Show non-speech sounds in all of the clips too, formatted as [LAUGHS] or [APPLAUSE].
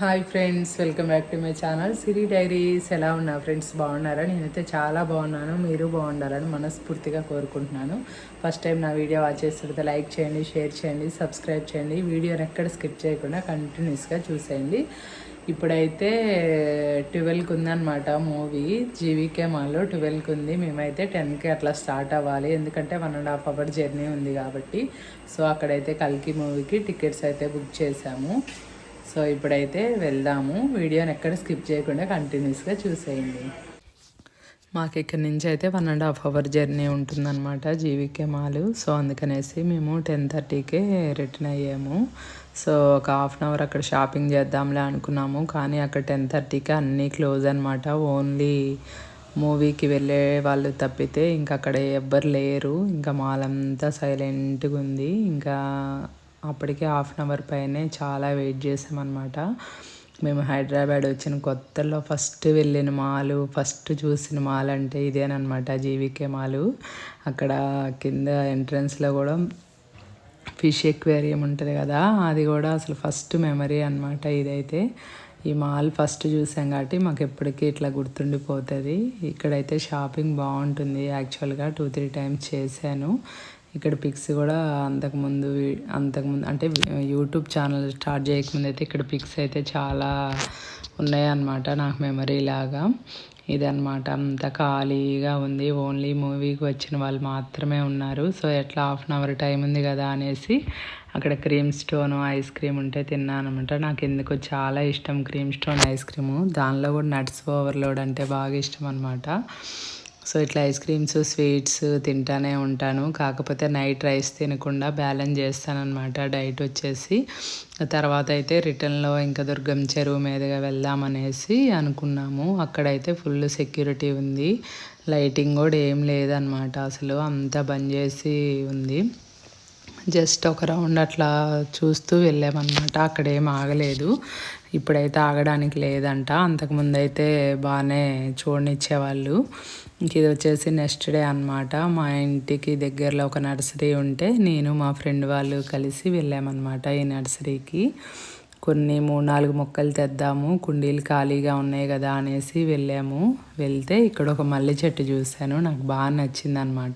Hi friends welcome back to my channel. Siri diaries ఎలా ఉన్నా friends బాగున్నారా? నేనైతే చాలా బాగున్నాను. మీరు బాగుండాలని మనస్ఫూర్తిగా కోరుకుంటున్నాను. ఫస్ట్ టైం నా వీడియో వాచ్ చేస్తుంటే లైక్ చేయండి షేర్ చేయండి సబ్స్క్రైబ్ చేయండి. వీడియోని ఎక్కడ స్కిప్ చేయకుండా కంటిన్యూస్గా చూసేయండి. ఇప్పుడైతే ట్వెల్వ్కి ఉందన్నమాట మూవీ. జీవీకే మాల్లో ట్వెల్వ్కి ఉంది. మేమైతే టెన్కి అట్లా స్టార్ట్ అవ్వాలి. ఎందుకంటే one and half hour journey ఉంది కాబట్టి. సో అక్కడైతే కల్కి మూవీకి టికెట్స్ అయితే బుక్ చేసాము సో ఇప్పుడైతే వెళ్దాము. వీడియోని ఎక్కడ స్కిప్ చేయకుండా కంటిన్యూస్గా చూసేయండి. మాకు ఇక్కడ నుంచి అయితే one and half hour journey ఉంటుందన్నమాట జీవికే మాలు సో అందుకనేసి మేము టెన్ థర్టీకే రిటర్న్ అయ్యాము. సో ఒక హాఫ్ అన్ అవర్ అక్కడ షాపింగ్ చేద్దాంలే అనుకున్నాము. కానీ అక్కడ టెన్ థర్టీకి అన్నీ క్లోజ్ అనమాట ఓన్లీ మూవీకి వెళ్ళే వాళ్ళు తప్పితే ఇంకా అక్కడ ఎవ్వరు లేరు. ఇంకా మాల్ అంతా సైలెంట్గా ఉంది. ఇంకా అప్పటికే హాఫ్ అన్ అవర్ పైనే చాలా వెయిట్ చేసామన్నమాట. మేము హైదరాబాద్ వచ్చిన కొత్తలో ఫస్ట్ వెళ్ళిన మాలు ఫస్ట్ చూసిన మాల్ అంటే ఇదేనమాట జీవికే మాలు. అక్కడ కింద ఎంట్రన్స్లో కూడా ఫిష్ ఎక్వేరియం ఉంటుంది కదా అది కూడా అసలు ఫస్ట్ మెమరీ అనమాట ఇదైతే. ఈ మాల్ ఫస్ట్ చూసాం కాబట్టి మాకు ఎప్పటికీ ఇట్లా గుర్తుండిపోతుంది. ఇక్కడైతే షాపింగ్ బాగుంటుంది యాక్చువల్గా టూ త్రీ టైమ్స్ చేశాను. ఇక్కడ పిక్స్ కూడా అంతకుముందు అంతకుముందు అంటే యూట్యూబ్ ఛానల్ స్టార్ట్ చేయకముందు అయితే ఇక్కడ పిక్స్ అయితే చాలా ఉన్నాయన్నమాట నాకు మెమరీ లాగా. ఇదనమాట అంత ఖాళీగా ఉంది. ఓన్లీ మూవీకి వచ్చిన వాళ్ళు మాత్రమే ఉన్నారు. సో ఎట్లా హాఫ్ అన్ అవర్ టైం ఉంది కదా అనేసి అక్కడ క్రీమ్ స్టోన్ ఐస్ క్రీమ్ ఉంటే తిన్నాను అనమాట నాకు ఎందుకు చాలా ఇష్టం క్రీమ్ స్టోన్ ఐస్ క్రీము దానిలో కూడా నట్స్ ఓవర్లోడ్ అంటే బాగా ఇష్టం అనమాట సో ఇట్లా ఐస్ క్రీమ్స్ స్వీట్స్ తింటానే ఉంటాను. కాకపోతే నైట్ రైస్ తినకుండా బ్యాలెన్స్ చేస్తానమాట డైట్ వచ్చేసి. తర్వాత అయితే రిటర్న్లో ఇంకా దుర్గం చెరువు మీదుగా వెళ్దామనేసి అనుకున్నాము. అక్కడైతే ఫుల్ సెక్యూరిటీ ఉంది. లైటింగ్ కూడా ఏం లేదనమాట అసలు అంతా బంద్ చేసి ఉంది. జస్ట్ ఒక రౌండ్ అట్లా చూస్తూ వెళ్ళామన్నమాట. అక్కడ ఏం ఆగలేదు. ఇప్పుడైతే ఆగడానికి లేదంట. అంతకుముందు అయితే బాగానే చూడనిచ్చేవాళ్ళు. ఇది వచ్చేసి నెక్స్ట్ డే అనమాట మా ఇంటికి దగ్గరలో ఒక నర్సరీ ఉంటే నేను మా ఫ్రెండ్ వాళ్ళు కలిసి వెళ్ళామన్నమాట ఈ నర్సరీకి. కొన్ని మూడు నాలుగు మొక్కలు తెద్దాము కుండీలు ఖాళీగా ఉన్నాయి కదా అనేసి వెళ్ళాము. వెళ్తే ఇక్కడ ఒక మల్లె చెట్టు చూశాను. నాకు బాగా నచ్చింది అనమాట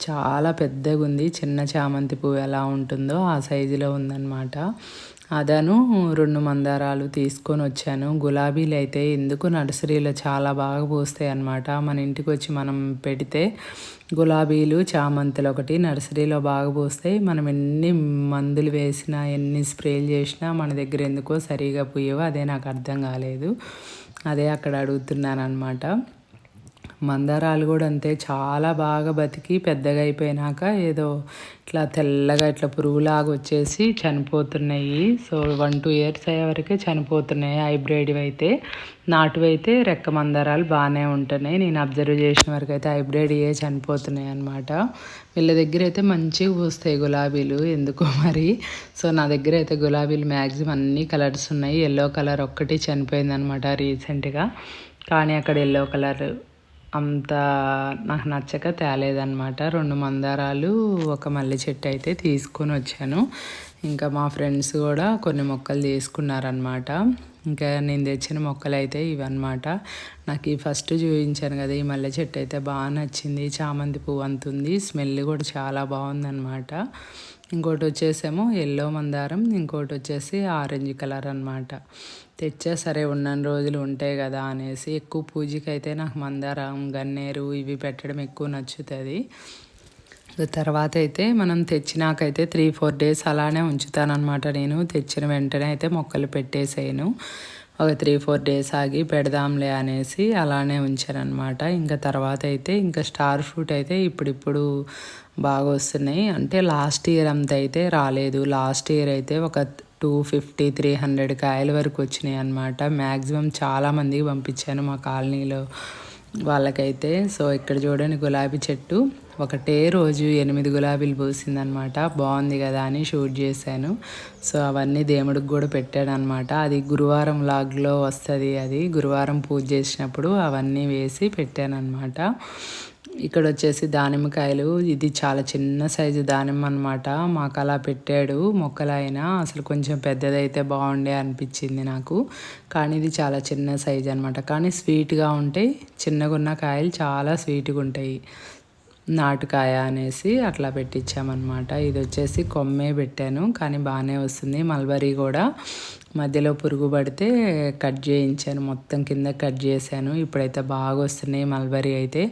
చాలా పెద్దగా ఉంది చిన్న చామంతి పువ్వు ఎలా ఉంటుందో ఆ సైజులో ఉందన్నమాట. అదను రెండు మందారాలు తీసుకొని వచ్చాను. గులాబీలు అయితే ఎందుకు నర్సరీలో చాలా బాగా పూస్తాయి అన్నమాట మన ఇంటికి వచ్చి మనం పెడితే గులాబీలు చామంతులు ఒకటి నర్సరీలో బాగా పూస్తాయి. మనం ఎన్ని మందులు వేసినా ఎన్ని స్ప్రేలు చేసినా మన దగ్గర ఎందుకో సరిగా పోయేవో అదే నాకు అర్థం కాలేదు. అదే అక్కడ అడుగుతున్నాను అనమాట మందారాలు కూడా అంతే. చాలా బాగా బతికి పెద్దగా అయిపోయినాక ఏదో ఇట్లా తెల్లగా ఇట్లా పురుగులాగా వచ్చేసి చనిపోతున్నాయి. సో వన్ టూ ఇయర్స్ అయ్యే వరకే చనిపోతున్నాయి హైబ్రిడ్వి అయితే. నాటువి అయితే రెక్క మందారాలు బాగానే ఉంటున్నాయి. నేను అబ్జర్వ్ చేసిన వరకు అయితే హైబ్రిడ్ ఏ చనిపోతున్నాయి అనమాట వీళ్ళ దగ్గర అయితే మంచిగా పూస్తాయి గులాబీలు. ఎందుకో మరి? సో నా దగ్గర అయితే గులాబీలు మ్యాక్సిమం అన్ని కలర్స్ ఉన్నాయి. ఎల్లో కలర్ ఒక్కటి చనిపోయింది అనమాట రీసెంట్గా. కానీ అక్కడ ఎల్లో కలర్ అంత నాకు నచ్చక తేలేదనమాట రెండు మందారాలు ఒక మల్లె చెట్టు అయితే తీసుకొని వచ్చాను. ఇంకా మా ఫ్రెండ్స్ కూడా కొన్ని మొక్కలు తీసుకున్నారనమాట ఇంకా నేను తెచ్చిన మొక్కలు అయితే ఇవన్నమాట. నాకు ఈ ఫస్ట్ చూపించాను కదా ఈ మల్లె చెట్టు అయితే బాగా నచ్చింది. చామంతి పువ్వు అంతుంది. స్మెల్ కూడా చాలా బాగుందన్నమాట. ఇంకోటి వచ్చేసేమో ఎల్లో మందారం ఇంకోటి వచ్చేసి ఆరెంజ్ కలర్ అనమాట తెచ్చా సరే ఉన్న రోజులు ఉంటాయి కదా అనేసి ఎక్కువ పూజకి అయితే నాకు మందారం గన్నేరు ఇవి పెట్టడం ఎక్కువ నచ్చుతుంది. తర్వాత అయితే మనం తెచ్చినాకైతే త్రీ ఫోర్ డేస్ అలానే ఉంచుతానమాట నేను. తెచ్చిన వెంటనే అయితే మొక్కలు పెట్టేసాను ఒక త్రీ ఫోర్ డేస్ ఆగి పెడదాంలే అనేసి అలానే ఉంచారనమాట ఇంకా తర్వాత అయితే ఇంకా స్టార్ ఫ్రూట్ అయితే ఇప్పుడిప్పుడు బాగా వస్తున్నాయి. అంటే లాస్ట్ ఇయర్ అంత అయితే రాలేదు. లాస్ట్ ఇయర్ అయితే ఒక టూ ఫిఫ్టీ త్రీ హండ్రెడ్ కాయల వరకు వచ్చినాయి అనమాట మ్యాక్సిమం చాలామందికి పంపించాను మా కాలనీలో. వాళ్ళకైతే సో ఇక్కడ చూడండి గులాబీ చెట్టు. ఒకటే రోజు ఎనిమిది గులాబీలు పూసిందనమాట. బాగుంది కదా అని షూట్ చేశాను. సో అవన్నీ దేవుడికి కూడా పెట్టాడనమాట. అది గురువారం లాగ్లో వస్తుంది అది. గురువారం పూజ చేసినప్పుడు అవన్నీ వేసి పెట్టానమాట ఇక్కడ వచ్చేసి దానిమ్మకాయలు. ఇది చాలా చిన్న సైజు దానిమ్మ అనమాట మాకు అలా పెట్టాడు మొక్కలైనా. అసలు కొంచెం పెద్దదైతే బాగుండే అనిపించింది నాకు. కానీ ఇది చాలా చిన్న సైజు అనమాట కానీ స్వీట్గా ఉంటాయి చిన్నగా ఉన్న కాయలు చాలా స్వీట్గా ఉంటాయి నాటుకాయ అనేసి అట్లా పెట్టించామన్నమాట ఇది వచ్చేసి కొమ్మే పెట్టాను. కానీ బాగానే వస్తుంది. మల్బరీ కూడా. మధ్యలో పురుగు పడితే కట్ చేయించాను. మొత్తం కింద కట్ చేశాను. ఇప్పుడైతే బాగా వస్తున్నాయి మల్బరీ అయితే.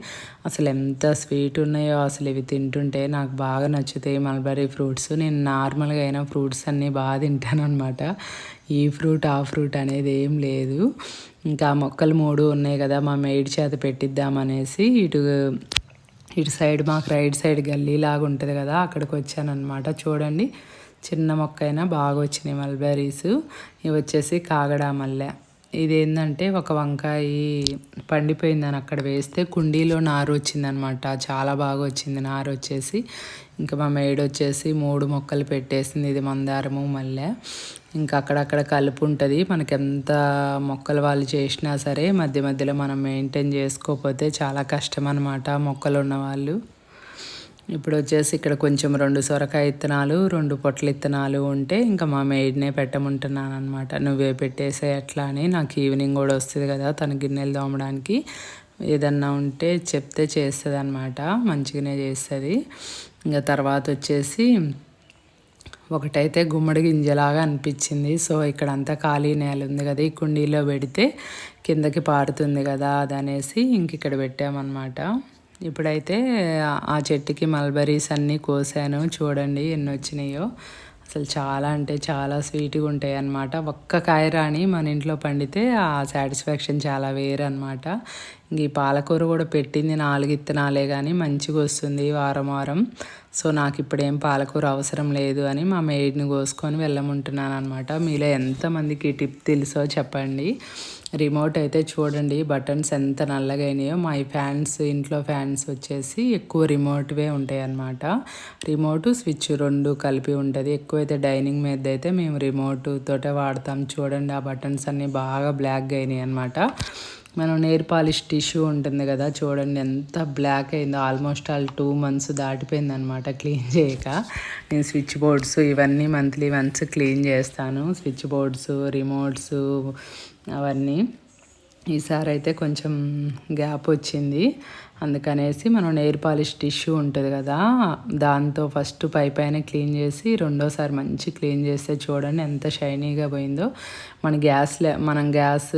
అసలు ఎంత స్వీట్ ఉన్నాయో అసలు ఇవి తింటుంటే నాకు బాగా నచ్చుతాయి మల్బరీ ఫ్రూట్స్. నేను నార్మల్గా అయినా ఫ్రూట్స్ అన్నీ బాగా తింటాను అనమాట ఈ ఫ్రూట్ ఆ ఫ్రూట్ అనేది ఏం లేదు. ఇంకా మొక్కలు మూడు ఉన్నాయి కదా మా మేడి చేత పెట్టిద్దామనేసి ఇటు ఇటు సైడ్ మాకు రైట్ సైడ్ గల్లీ లాగా ఉంటుంది కదా అక్కడికి వచ్చానమాట చూడండి. చిన్న మొక్క అయినా బాగా వచ్చినాయి మల్బెరీస్ ఇవి వచ్చేసి కాగడా మల్లె. ఇది ఏంటంటే ఒక వంకాయ పండిపోయిందని అక్కడ వేస్తే కుండీలో నారు వచ్చిందనమాట చాలా బాగా వచ్చింది నారు వచ్చేసి. ఇంకా మా మేడ్ వచ్చేసి మూడు మొక్కలు పెట్టేసింది ఇది మందారము మల్లె. ఇంకా అక్కడక్కడ కలుపు ఉంటుంది. మనకి ఎంత మొక్కలు వాళ్ళు చేసినా సరే మధ్య మధ్యలో మనం మెయింటైన్ చేసుకోకపోతే చాలా కష్టం అనమాట మొక్కలు ఉన్నవాళ్ళు ఇప్పుడు వచ్చేసి ఇక్కడ కొంచెం రెండు సొరకాయ ఇత్తనాలు రెండు పొట్ల ఇత్తనాలు ఉంటే ఇంకా మా మెయిడ్నే పెట్టమంటున్నాను అనమాట నువ్వే పెట్టేసే ఎట్లా అని. నాకు ఈవినింగ్ కూడా వస్తుంది కదా తన గిన్నెలు తోమడానికి. ఏదన్నా ఉంటే చెప్తే చేస్తుంది అనమాట మంచిగానే చేస్తుంది. ఇంకా తర్వాత వచ్చేసి ఒకటైతే గుమ్మడి గింజలాగా అనిపించింది. సో ఇక్కడ అంతా ఖాళీ నేల ఉంది కదా ఈ కుండీలో పెడితే కిందకి పారుతుంది కదా అదనేసి ఇంక ఇక్కడ పెట్టామన్నమాట. ఇప్పుడైతే ఆ చెట్టుకి మల్బరీస్ అన్నీ కోసాను. చూడండి ఎన్ని వచ్చినాయో. అసలు చాలా అంటే చాలా స్వీట్గా ఉంటాయి అన్నమాట. ఒక్క కాయ రాని మన ఇంట్లో పండితే ఆ సాటిస్ఫాక్షన్ చాలా వేరు అనమాట ఇంక ఈ పాలకూర కూడా పెట్టింది నాలుగు ఇత్తనాలే కానీ మంచిగా వస్తుంది వారం వారం. సో నాకు ఇప్పుడేం పాలకూర అవసరం లేదు అని మా మెయిడ్ని కోసుకొని వెళ్ళమంటున్నాను అనమాట మీలో ఎంతమందికి టిప్ తెలుసో చెప్పండి. రిమోట్ అయితే చూడండి బటన్స్ ఎంత నల్లగా అయినాయో మా ఫ్యాన్స్ ఇంట్లో ఫ్యాన్స్ వచ్చేసి ఎక్కువ రిమోట్వే ఉంటాయి అన్నమాట రిమోట్ స్విచ్ రెండు కలిపి ఉంటుంది. ఎక్కువైతే డైనింగ్ మీద అయితే మేము రిమోట్ తోటే వాడతాం. చూడండి ఆ బటన్స్ అన్నీ బాగా బ్లాక్గా అయినాయి అనమాట మనం నేర్ పాలిష్ టిష్యూ ఉంటుంది కదా చూడండి ఎంత బ్లాక్ అయిందో. ఆల్మోస్ట్ ఆల్ టూ మంత్స్ దాటిపోయింది అనమాట క్లీన్ చేయక. నేను స్విచ్ బోర్డ్స్ ఇవన్నీ మంత్లీ వన్స్ క్లీన్ చేస్తాను. స్విచ్ బోర్డ్స్ రిమోట్స్ అవన్నీ. ఈసారి అయితే కొంచెం గ్యాప్ వచ్చింది. అందుకనేసి మనం నెయిర్ పాలిష్ టిష్యూ ఉంటుంది కదా దాంతో ఫస్ట్ పై పైన క్లీన్ చేసి రెండోసారి మంచి క్లీన్ చేస్తే చూడండి ఎంత షైనీగా పోయిందో. మన గ్యాస్ మనం గ్యాస్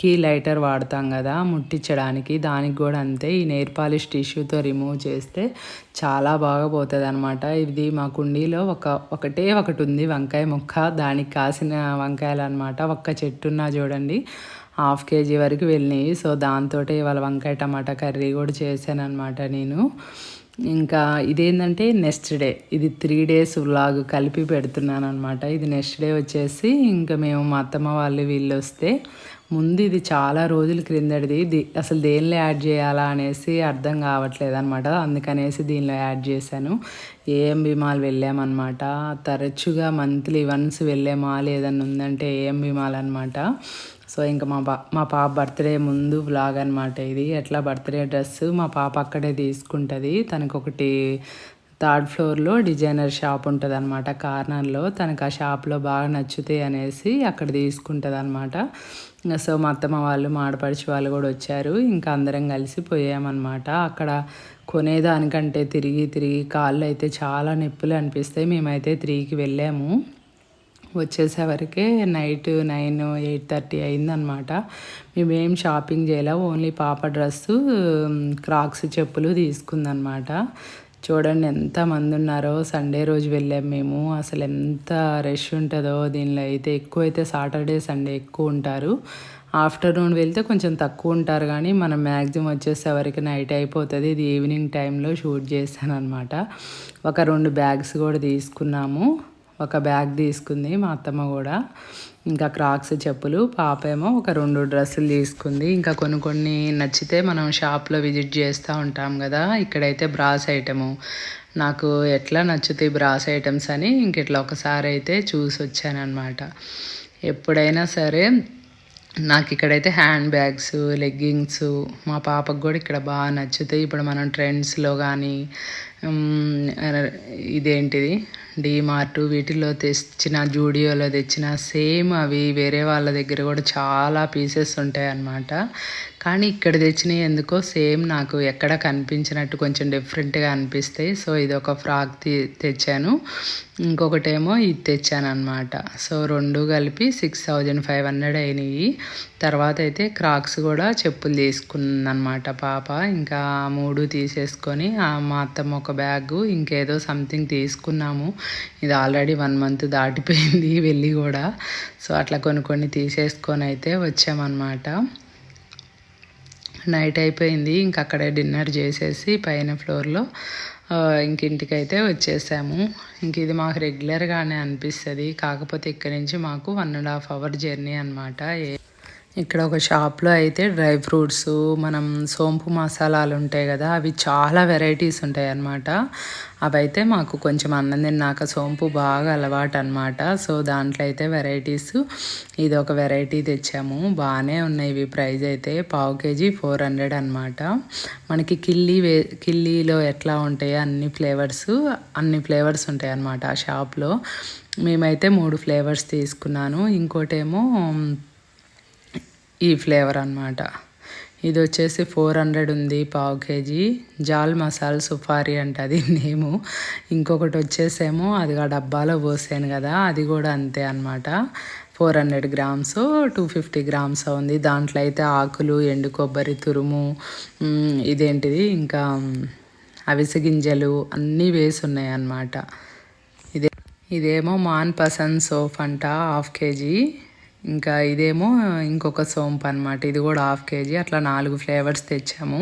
కీ లైటర్ వాడతాం కదా ముట్టించడానికి. దానికి కూడా అంతే. ఈ నెయిర్ పాలిష్ టిష్యూతో రిమూవ్ చేస్తే చాలా బాగా పోతుంది అనమాట ఇది మా కుండీలో ఒక ఒకటే ఒకటి ఉంది వంకాయ మొక్క. దానికి కాసిన వంకాయలు అనమాట ఒక్క చెట్టున్నా చూడండి. హాఫ్ కేజీ వరకు వెళ్ళినాయి. సో దాంతో ఇవాళ వంకాయ టమాటా కర్రీ కూడా చేశాను అనమాట నేను. ఇంకా ఇదేంటంటే నెక్స్ట్ డే. ఇది త్రీ డేస్ వ్లాగ్ కలిపి పెడుతున్నాను అనమాట ఇది నెక్స్ట్ డే వచ్చేసి ఇంకా మేము మా అత్తమ్మ వాళ్ళు వీళ్ళు వస్తే ముందు ఇది చాలా రోజుల క్రిందటిది. అసలు దేనిలో యాడ్ చేయాలా అనేసి అర్థం కావట్లేదు అనమాట అందుకనేసి దీనిలో యాడ్ చేశాను. ఏఎంబి మాల్ వెళ్ళామన్నమాట. తరచుగా మంత్లీ వన్స్ వెళ్ళే మాల్ ఏదన్నా ఉందంటే ఏఎంబి మాల్ అనమాట సో ఇంకా మా పా మా పాప బర్త్డే ముందు వ్లాగ్ అనమాట ఇది. ఎట్లా బర్త్డే డ్రెస్ మా పాప అక్కడే తీసుకుంటుంది. తనకు ఒకటి థర్డ్ ఫ్లోర్లో డిజైనర్ షాప్ ఉంటుంది అనమాట కార్నర్లో తనకు ఆ షాప్లో బాగా నచ్చుతాయి అనేసి అక్కడ తీసుకుంటుంది అనమాట సో మా అత్తమ్మ వాళ్ళు మాడపడిచి వాళ్ళు కూడా వచ్చారు. ఇంకా అందరం కలిసి పోయామన్నమాట. అక్కడ కొనేదానికంటే తిరిగి తిరిగి కాళ్ళు అయితే చాలా నొప్పులు అనిపిస్తాయి. మేమైతే త్రీకి వెళ్ళాము. వచ్చేసేవరకే నైట్ నైన్ ఎయిట్ థర్టీ అయిందనమాట మేమేం షాపింగ్ చేయలే. ఓన్లీ పాప డ్రెస్సు క్రాక్స్ చెప్పులు తీసుకుందనమాట చూడండి ఎంతమంది ఉన్నారో. సండే రోజు వెళ్ళాం మేము. అసలు ఎంత రష్ ఉంటుందో దీనిలో అయితే. ఎక్కువ అయితే సాటర్డే సండే ఎక్కువ ఉంటారు. ఆఫ్టర్నూన్ వెళ్తే కొంచెం తక్కువ ఉంటారు కానీ మనం మ్యాక్సిమం వచ్చేసేవరకు నైట్ అయిపోతుంది. ఇది ఈవినింగ్ టైంలో షూట్ చేశాను అనమాట ఒక రెండు బ్యాగ్స్ కూడా తీసుకున్నాము. ఒక బ్యాగ్ తీసుకుంది మా అత్తమ్మ కూడా. ఇంకా క్రాక్స్ చెప్పులు పాప ఏమో ఒక రెండు డ్రెస్సులు తీసుకుంది. ఇంకా కొన్ని కొన్ని నచ్చితే మనం షాప్లో విజిట్ చేస్తూ ఉంటాం కదా. ఇక్కడైతే బ్రాస్ ఐటము. నాకు ఎట్లా నచ్చుతాయి బ్రాస్ ఐటమ్స్ అని ఇంక ఇట్లా ఒకసారి అయితే చూసి వచ్చానమాట ఎప్పుడైనా సరే నాకు ఇక్కడైతే హ్యాండ్ బ్యాగ్స్ లెగ్గింగ్స్ మా పాపకు కూడా ఇక్కడ బాగా నచ్చుతాయి. ఇప్పుడు మనం ట్రెండ్స్లో కానీ ఇదేంటిది? డీమార్ట్ వీటిలో తెచ్చిన జూడియోలో తెచ్చిన సేమ్ అవి వేరే వాళ్ళ దగ్గర కూడా చాలా పీసెస్ ఉంటాయి అన్నమాట కానీ ఇక్కడ తెచ్చినవి ఎందుకో సేమ్ నాకు ఎక్కడ కనిపించినట్టు కొంచెం డిఫరెంట్గా అనిపిస్తాయి సో ఇది ఒక ఫ్రాక్ తెచ్చాను. ఇంకొకటేమో ఇది తెచ్చాను అనమాట సో రెండు కలిపి సిక్స్ థౌజండ్ ఫైవ్ హండ్రెడ్ అయినాయి. తర్వాత అయితే క్రాక్స్ కూడా చెప్పులు తీసుకున్నమాట పాప. ఇంకా మూడు తీసేసుకొని మా అత్తమ్మ ఒక బ్యాగ్ ఇంకేదో సంథింగ్ తీసుకున్నాము. ఇది ఆల్రెడీ వన్ మంత్ దాటిపోయింది [LAUGHS] వెళ్ళి కూడా. సో అట్లా కొన్ని కొన్ని తీసేసుకొని అయితే వచ్చామన్నమాట. నైట్ అయిపోయింది. ఇంక అక్కడే డిన్నర్ చేసేసి పైన ఫ్లోర్లో ఇంక అయితే వచ్చేసాము. ఇంక ఇది మాకు రెగ్యులర్గానే అనిపిస్తుంది. కాకపోతే ఇక్కడి నుంచి మాకు one and half hour journey అనమాట ఇక్కడ ఒక షాప్లో అయితే డ్రై ఫ్రూట్స్ మనం సోంపు మసాలాలు ఉంటాయి కదా అవి చాలా వెరైటీస్ ఉంటాయి అన్నమాట. అవి అయితే మాకు కొంచెం అన్నం తిన్నాక సోంపు బాగా అలవాటు అనమాట సో దాంట్లో అయితే వెరైటీస్ ఇది ఒక వెరైటీ తెచ్చాము. బాగానే ఉన్నాయి ఇవి. ప్రైస్ అయితే పావు కేజీ ఫోర్ హండ్రెడ్ అనమాట మనకి కిల్లీ వే కిల్లీలో ఎట్లా ఉంటాయి అన్ని ఫ్లేవర్స్ అన్ని ఫ్లేవర్స్ ఉంటాయి అన్నమాట ఆ షాప్లో. మేమైతే మూడు ఫ్లేవర్స్ తీసుకున్నాను. ఇంకోటేమో ఈ ఫ్లేవర్ అనమాట ఇది వచ్చేసి ఫోర్ హండ్రెడ్ ఉంది పావు కేజీ. జాల్ మసాలా సుఫారీ అంట అది నేము. ఇంకొకటి వచ్చేసేమో అది ఆ డబ్బాలో పోసాను కదా అది కూడా అంతే అనమాట four hundred grams two fifty grams ఉంది. దాంట్లో అయితే ఆకులు ఎండు కొబ్బరి తురుము ఇదేంటిది? ఇంకా అవిసె గింజలు అన్నీ వేసి ఉన్నాయి అన్నమాట. ఇదే ఇదేమో మాన్ పసన్ సోప్ అంట హాఫ్ కేజీ. ఇంకా ఇదేమో ఇంకొక సోంపు అనమాట ఇది కూడా హాఫ్ కేజీ. అట్లా నాలుగు ఫ్లేవర్స్ తెచ్చాము.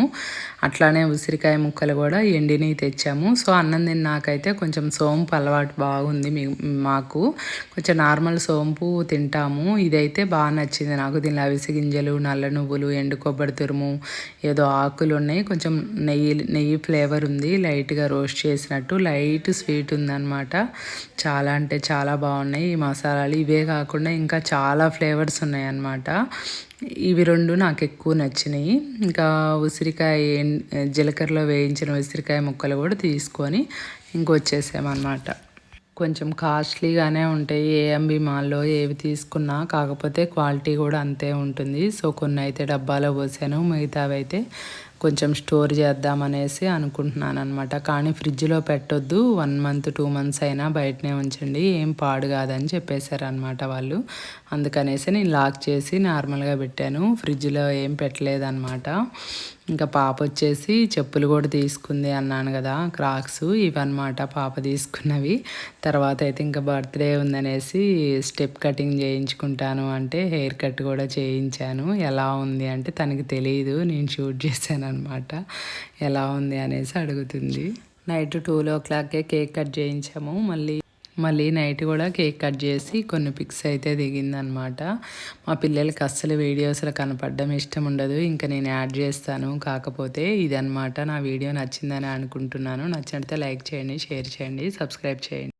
అట్లానే ఉసిరికాయ ముక్కలు కూడా ఎండిని తెచ్చాము. సో అన్నం తిన్నాకైతే కొంచెం సోంపు అలవాటు బాగుంది మీ మాకు. కొంచెం నార్మల్ సోంపు తింటాము. ఇదైతే బాగా నచ్చింది నాకు. దీనిలో అవిసి గింజలు నల్ల నువ్వులు ఎండు కొబ్బరి తురుము ఏదో ఆకులు ఉన్నాయి. కొంచెం నెయ్యి నెయ్యి ఫ్లేవర్ ఉంది. లైట్గా రోస్ట్ చేసినట్టు. లైట్ స్వీట్ ఉందన్నమాట. చాలా అంటే చాలా బాగున్నాయి ఈ మసాలాలు. ఇవే కాకుండా ఇంకా చాలా ఫ్లేవర్స్ ఉన్నాయన్నమాట. ఇవి రెండు నాకు ఎక్కువ నచ్చినాయి. ఇంకా ఉసిరికాయ జీలకర్రలో వేయించిన ఉసిరికాయ ముక్కలు కూడా తీసుకొని ఇంకొచ్చేసామన్నమాట. కొంచెం కాస్ట్లీగానే ఉంటాయి. ఏఎంబి మాల్లో ఏవి తీసుకున్నా కాకపోతే క్వాలిటీ కూడా అంతే ఉంటుంది. సో కొన్ని అయితే డబ్బాలో పోసాను. మిగతావి అయితే కొంచెం స్టోర్ చేద్దామనేసి అనుకుంటున్నాను అనమాట కానీ ఫ్రిడ్జ్లో పెట్టొద్దు. వన్ మంత్ టూ మంత్స్ అయినా బయటనే ఉంచండి. ఏం పాడు కాదని చెప్పేశారనమాట వాళ్ళు. అందుకనేసి నేను లాక్ చేసి నార్మల్గా పెట్టాను. ఫ్రిడ్జ్లో ఏం పెట్టలేదన్నమాట. ఇంకా పాప వచ్చేసి చెప్పులు కూడా తీసుకుంది అన్నాను కదా క్రాక్స్ ఇవన్నమాట పాప తీసుకున్నవి. తర్వాత అయితే ఇంకా బర్త్డే ఉందనేసి స్టెప్ కటింగ్ చేయించుకుంటాను అంటే హెయిర్ కట్ కూడా చేయించాను. ఎలా ఉంది అంటే తనకి తెలియదు నేను షూట్ చేశాను అనమాట ఎలా ఉంది అనేసి అడుగుతుంది. నైట్ టూ ఓ క్లాక్కే కేక్ కట్ చేయించాము మళ్ళీ మళ్ళీ నైట్ కూడా కేక్ కట్ చేసి కొన్ని పిక్స్ అయితే దిగిందనమాట. మా పిల్లలకి అస్సలు వీడియోస్లో కనపడడం ఇష్టం ఉండదు. ఇంకా నేను యాడ్ చేస్తాను. కాకపోతే ఇదనమాట నా వీడియో నచ్చిందని అనుకుంటున్నాను. నచ్చినట్లయితే లైక్ చేయండి షేర్ చేయండి సబ్స్క్రైబ్ చేయండి.